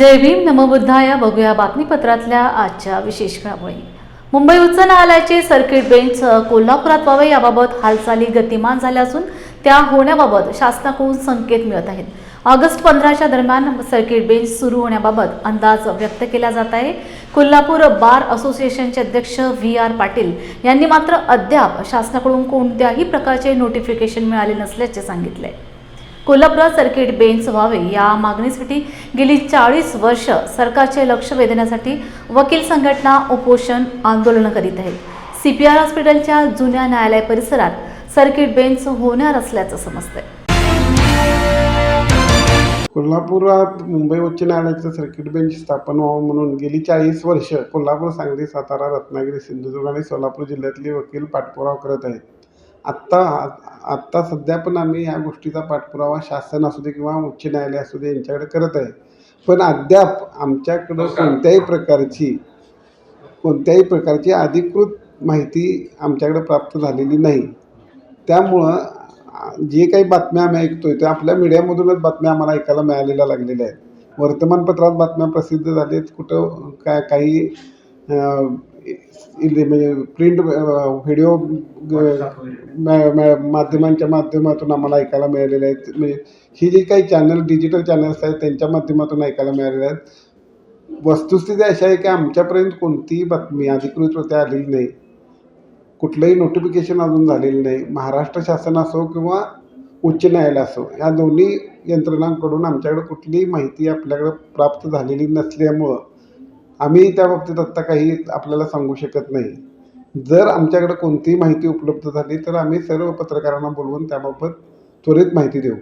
जय भीम नमोबुद्धाया बघूया बातमीपत्रातल्या आजच्या विशेष घडामोडी. मुंबई उच्च न्यायालयाचे सर्किट बेंच कोल्हापुरात व्हावे याबाबत हालचाली गतिमान झाल्या असून त्या होण्याबाबत शासनाकडून संकेत मिळत आहेत. ऑगस्ट पंधराच्या दरम्यान सर्किट बेंच सुरू होण्याबाबत अंदाज व्यक्त केला जात आहे. कोल्हापूर बार असोसिएशनचे अध्यक्ष व्ही आर पाटील यांनी मात्र अद्याप शासनाकडून कोणत्याही प्रकारचे नोटिफिकेशन मिळाले नसल्याचे सांगितले आहे. कोल्हापुरात सर्किट बेंच व्हावे या मागणीसाठी गेली चाळीस वर्ष सरकारचे लक्ष वेधण्यासाठी वकील संघटना उपोषण आंदोलन करीत आहेत सी पी आर हॉस्पिटलच्या जुन्या न्यायालय परिसरात सर्किट बेंच होणार असल्याचं समजतंय. कोल्हापुरात मुंबई उच्च न्यायालयाचं सर्किट बेंच स्थापन व्हावं म्हणून गेली चाळीस वर्ष कोल्हापूर सांगली सातारा रत्नागिरी सिंधुदुर्ग आणि सोलापूर जिल्ह्यातले वकील पाठपुरावा करत आहेत. आत्ता आत्ता सध्या पण आम्ही या गोष्टीचा पाठपुरावा शासन असू दे किंवा उच्च न्यायालय असू दे यांच्याकडे करत आहे. पण अद्याप आमच्याकडं कोणत्याही प्रकारची कोणत्याही प्रकारची अधिकृत माहिती आमच्याकडे प्राप्त झालेली नाही. त्यामुळं जे काही बातम्या आम्ही ऐकतोय ते आपल्या मीडियामधूनच बातम्या आम्हाला ऐकायला मिळालेल्या लागलेल्या आहेत. वर्तमानपत्रात बातम्या प्रसिद्ध झालेत कुठं काय काही इले- म्हणजे प्रिंट व्हिडिओ माध्यमांच्या माध्यमातून आम्हाला ऐकायला मिळालेले आहेत. म्हणजे ही जी काही चॅनल डिजिटल चॅनल्स आहेत त्यांच्या माध्यमातून ऐकायला मिळालेले आहेत. वस्तुस्थिती अशी आहे की आमच्यापर्यंत कोणतीही बातमी अधिकृतरित्या आलेली नाही. कुठलंही नोटिफिकेशन अजून झालेलं नाही. महाराष्ट्र शासन असो किंवा उच्च न्यायालय असो या दोन्ही यंत्रणांकडून आमच्याकडे कुठलीही माहिती आपल्याकडे प्राप्त झालेली नसल्यामुळं आम्ही त्या बाबतीत आत्ता काही आपल्याला सांगू शकत नाही. जर आमच्याकडे कोणतीही माहिती उपलब्ध झाली तर आम्ही सर्व पत्रकारांना बोलवून त्याबाबत त्वरित माहिती देऊ.